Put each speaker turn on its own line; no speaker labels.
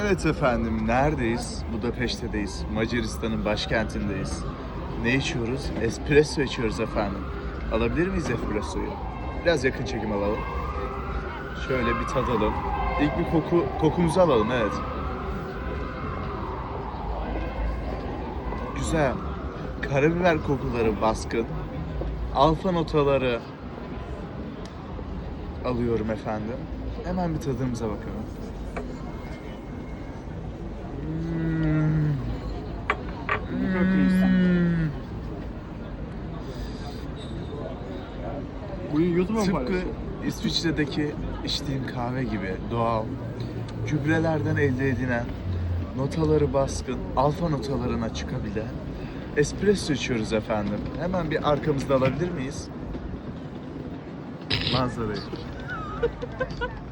Evet efendim, neredeyiz? Budapeşte'deyiz. Macaristan'ın başkentindeyiz. Ne içiyoruz? Espresso içiyoruz efendim. Alabilir miyiz espressoyu? Biraz yakın çekim alalım. Şöyle bir tadalım. İlk bir koku kokumuzu alalım, evet. Güzel. Karabiber kokuları baskın. Alfa notaları alıyorum efendim. Hemen bir tadımıza bakalım.
Bugün YouTube'a mı
Tıpkı
paylaşıyorsun?
İsviçre'deki içtiğim kahve gibi doğal, gübrelerden elde edilen, notaları baskın, alfa notalarına çıkabilen espresso içiyoruz efendim. Hemen bir arkamızda alabilir miyiz? Manzarayı.